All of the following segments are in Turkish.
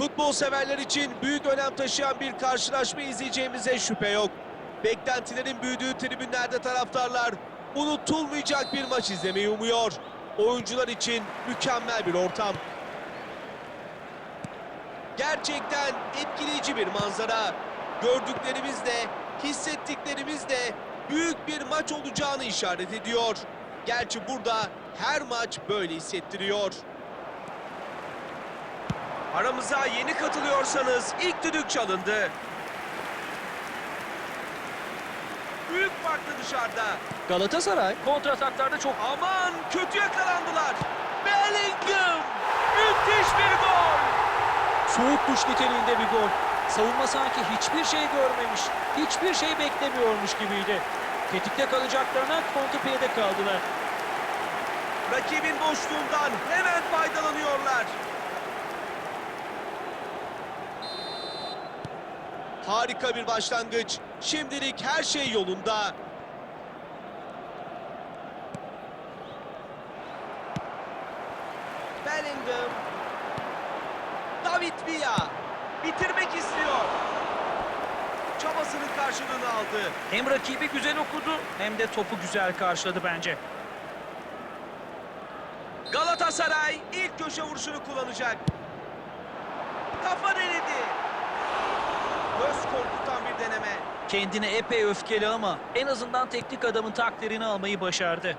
Futbol severler için büyük önem taşıyan bir karşılaşma izleyeceğimize şüphe yok. Beklentilerin büyüdüğü tribünlerde taraftarlar unutulmayacak bir maç izlemeyi umuyor. Oyuncular için mükemmel bir ortam. Gerçekten etkileyici bir manzara. Gördüklerimiz de, büyük bir maç olacağını işaret ediyor. Gerçi burada her maç böyle hissettiriyor. Aramıza yeni katılıyorsanız ilk düdük çalındı. Büyük farklı dışarıda. Galatasaray Kontrataklarda çok Aman kötü yakalandılar. Bellingham! Müthiş bir gol! soğuk duş niteliğinde bir gol. Savunma sanki hiçbir şey görmemiş, hiçbir şey beklemiyormuş gibiydi. Tetikte kalacaklarına kontrpiyede kaldılar. Rakibin boşluğundan hemen faydalanıyorlar. Harika bir başlangıç. Şimdilik her şey yolunda. Bellingham. David Villa. Bitirmek istiyor. Çabasının karşılığını aldı. hem rakibi güzel okudu hem de topu güzel karşıladı bence. Galatasaray ilk köşe vuruşunu kullanacak. Kafa denedi. Göz korkutan bir deneme. Kendine epey öfkeli ama en azından teknik adamın takdirini almayı başardı.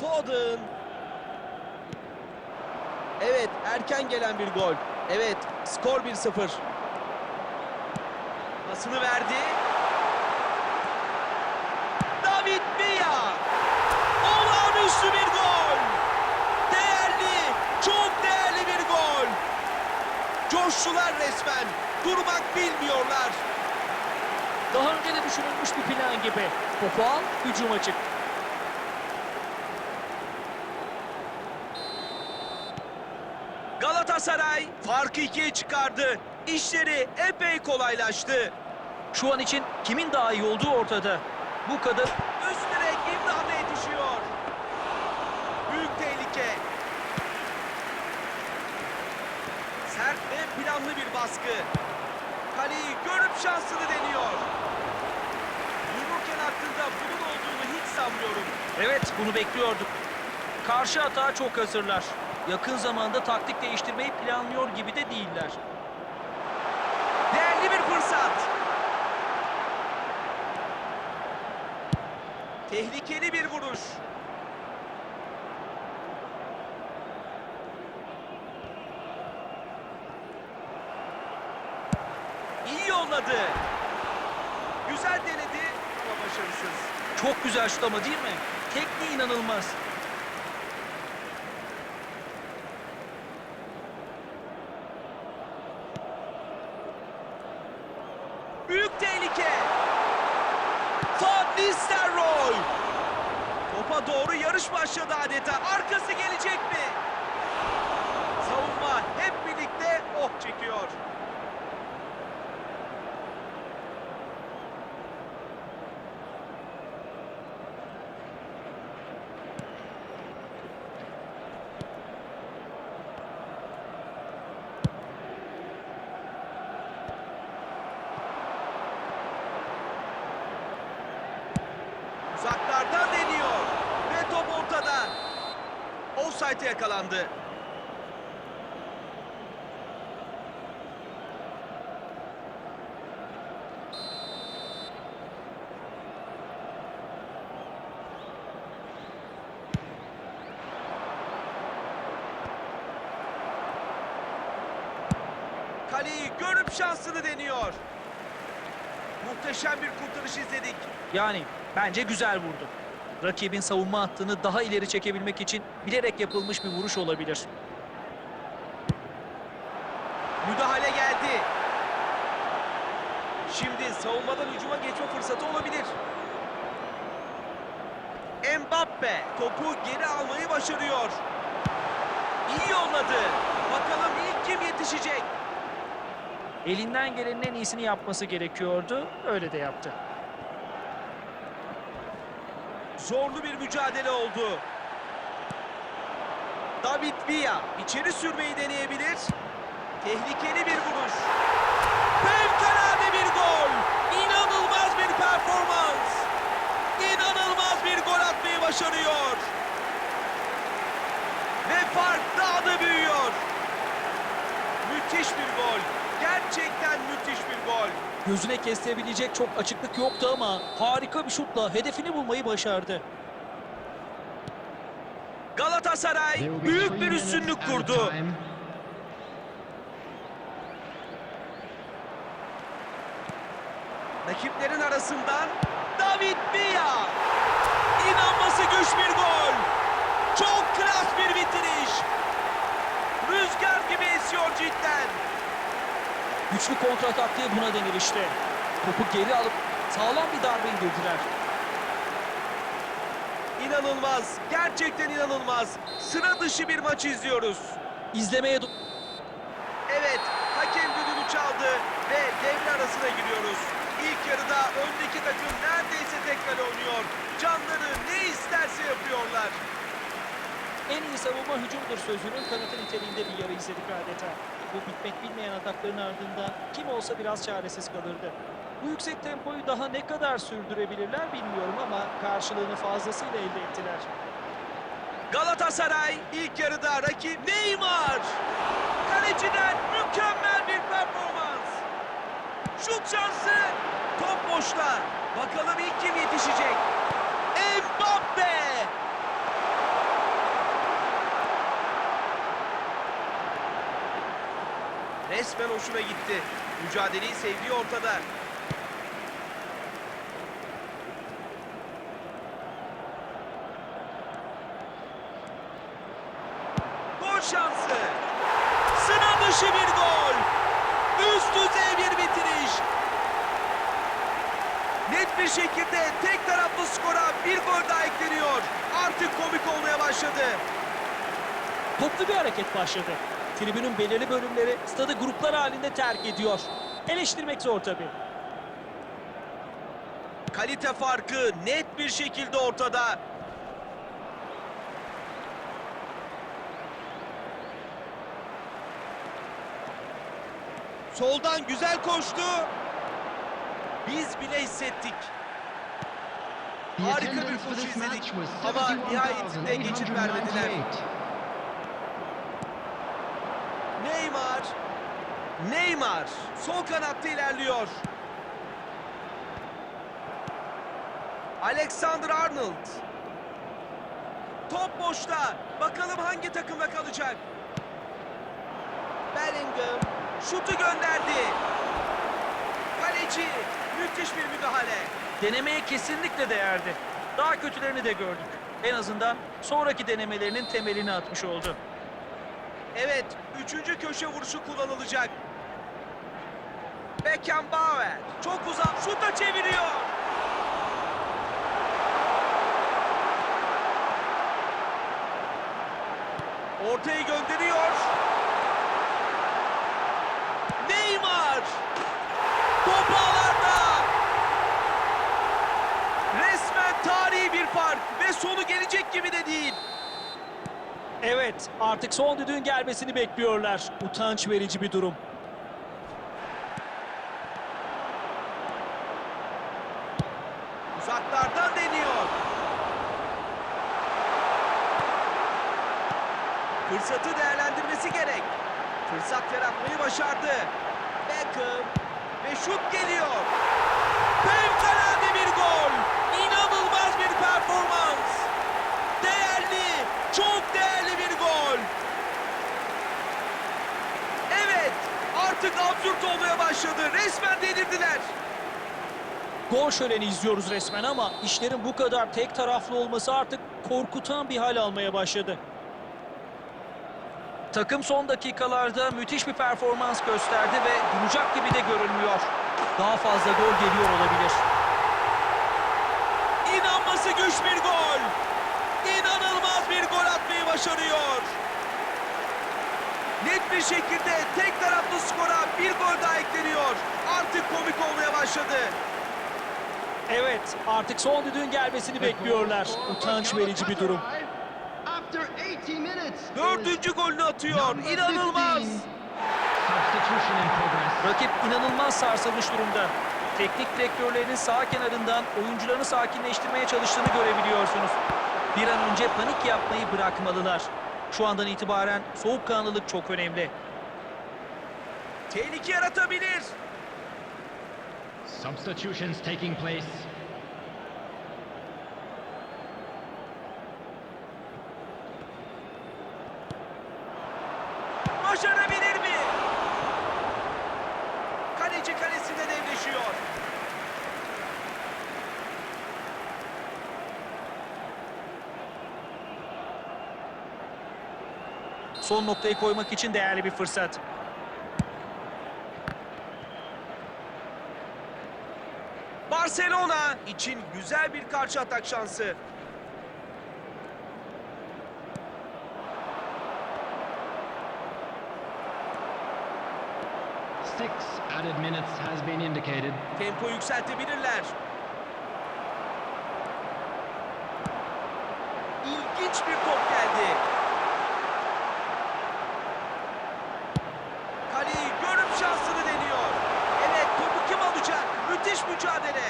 Foden. Evet, erken gelen bir gol. Evet, skor 1-0. Pasını verdi. David Villa. Olağanüstü bir gol. Değerli, çok değerli bir gol. Coştular resmen. Durmak bilmiyorlar. Daha önce de düşünülmüş bir plan gibi. Topu al, hücuma çık. Galatasaray farkı ikiye çıkardı. İşleri epey kolaylaştı. Şu an için kimin daha iyi olduğu ortada. Bu kadar Üst direk imdana yetişiyor. Büyük tehlike. Sert ve planlı bir baskı. Kaleyi görüp şansını deniyor. Yumurken hakkında bunun olduğunu hiç sanmıyorum. Evet, bunu bekliyorduk. Karşı atağa çok hazırlar. Yakın zamanda taktik değiştirmeyi planlıyor gibi de değiller. Değerli bir fırsat. Tehlikeli bir vuruş. İyi yolladı. Güzel denedi ama başarısız. Çok güzel şut ama değil mi? Tekniği inanılmaz. Büyük tehlike. Van Nistelrooy. Topa doğru yarış başladı adeta. Arkası gelecek mi? Savunma hep birlikte oh çekiyor. Uzaklardan deniyor. Ve top ortada. Offside'e yakalandı. Kaleyi görüp şansını deniyor. Muhteşem bir kurtarış izledik. Yani bence güzel vurdu. Rakibin savunma hattını daha ileri çekebilmek için bilerek yapılmış bir vuruş olabilir. Müdahale geldi. Şimdi savunmadan hücuma geçme fırsatı olabilir. Mbappe topu geri almayı başarıyor. İyi yolladı. Bakalım ilk kim yetişecek? Elinden gelenin en iyisini yapması gerekiyordu. Öyle de yaptı. Zorlu bir mücadele oldu. David Villa içeri sürmeyi deneyebilir. Tehlikeli bir vuruş. Fevkalade bir gol. İnanılmaz bir performans. İnanılmaz bir gol atmayı başarıyor. Ve fark daha da büyüyor. Müthiş bir gol. Gerçekten müthiş bir gol. Gözüne kestirebilecek çok açıklık yoktu ama harika bir şutla hedefini bulmayı başardı. Galatasaray büyük bir üstünlük kurdu. Rakiplerin arasından David Villa. İnanması güç bir gol. Çok klas bir bitiriş. Rüzgar gibi esiyor cidden. Güçlü kontra taktiği buna denir işte. Topu geri alıp sağlam bir darbe indirdiler. İnanılmaz. Gerçekten inanılmaz. Sıra dışı bir maç izliyoruz. İzlemeye Evet, hakem düdüğünü çaldı ve devre arasına giriyoruz. İlk yarıda öndeki takım neredeyse tek kale oynuyor. Canları ne isterse yapıyorlar. En iyi savunma hücumdur sözünün kanıtı niteliğinde bir yarı izledik adeta. Bu bitmek bilmeyen atakların ardından kim olsa biraz çaresiz kalırdı. Bu yüksek tempoyu daha ne kadar sürdürebilirler bilmiyorum ama karşılığını fazlasıyla elde ettiler. Galatasaray ilk yarıda rakip Neymar. Kaleciden mükemmel bir performans. Şut şansı. Top boşta. Bakalım ilk kim yetişecek? Mbappe. Resmen hoşuna gitti. Mücadeleyi sevdiği ortada. Gol şansı. Sıra dışı bir gol. Üst düzey bir bitiriş. Net bir şekilde tek taraflı skora bir gol daha ekleniyor. Artık komik olmaya başladı. Toplu bir hareket başladı. Tribünün belirli bölümleri stadı gruplar halinde terk ediyor. Eleştirmek zor tabii. Kalite farkı net bir şekilde ortada. Soldan güzel koştu. Biz bile hissettik. Harika bir koşu izledik. Ama nihayetinde geçit vermediler. Neymar. Neymar sol kanatta ilerliyor. Alexander Arnold. Top boşta. Bakalım hangi takımda kalacak. Bellingham şutu gönderdi. Kaleci müthiş bir müdahale. Denemeye kesinlikle değerdi. Daha kötülerini de gördük. En azından sonraki denemelerinin temelini atmış oldu. Evet, üçüncü köşe vuruşu kullanılacak. Beckenbauer çok uzak şuta çeviriyor. Ortayı gönderiyor. Neymar. Top ağlarda. Resmen tarihi bir fark ve sonu gelecek gibi de değil. Evet, artık son düdüğün gelmesini bekliyorlar. Utanç verici bir durum. Uzaklardan deniyor. Fırsatı değerlendirmesi gerek. Fırsat yaratmayı başardı. Beckham ve şut geliyor. Fevkalade bir gol. İnanılmaz bir performans. Değerli, çok değerli bir gol. Evet, artık absürt olmaya başladı. Resmen delirdiler. Gol şöleni izliyoruz resmen ama işlerin bu kadar tek taraflı olması artık korkutan bir hal almaya başladı. Takım son dakikalarda müthiş bir performans gösterdi ve duracak gibi de görünmüyor. Daha fazla gol geliyor olabilir. İnanması güç bir gol. İnanılmaz bir gol atmayı başarıyor. Net bir şekilde tek taraflı skora bir gol daha ekleniyor. Artık komik olmaya başladı. Evet, artık son düdüğün gelmesini bekliyorlar. Utanç verici bir durum. After 80 minutes. Dördüncü golünü atıyor. İnanılmaz. Substitution in progress. Rakip inanılmaz sarsılmış durumda. Teknik direktörlerinin sağ kenarından oyuncularını sakinleştirmeye çalıştığını görebiliyorsunuz. Bir an önce panik yapmayı bırakmalılar. Şu andan itibaren soğukkanlılık çok önemli. Tehlike yaratabilir. Substitutions taking place. Başarabilir mi? Kaleci kalesinde devleşiyor. Son noktayı koymak için değerli bir fırsat. Barcelona için güzel bir karşı atak şansı. Six added minutes has been indicated. Tempo yükseltebilirler. İlginç bir top geldi. Kaleyi görüp şansını deniyor. Evet topu kim alacak? Müthiş mücadele.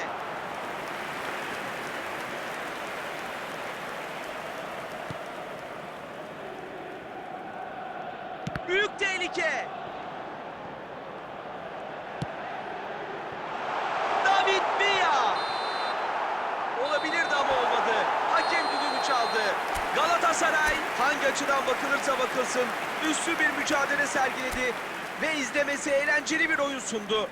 Büyük tehlike. David Villa. Olabilirdi ama olmadı. Hakem düdüğünü çaldı. Galatasaray hangi açıdan bakılırsa bakılsın üstü bir mücadele sergiledi ve izlemesi eğlenceli bir oyun sundu.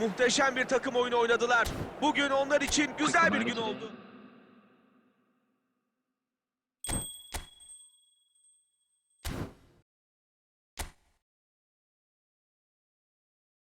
Muhteşem bir takım oyunu oynadılar. Bugün onlar için güzel bir gün oldu.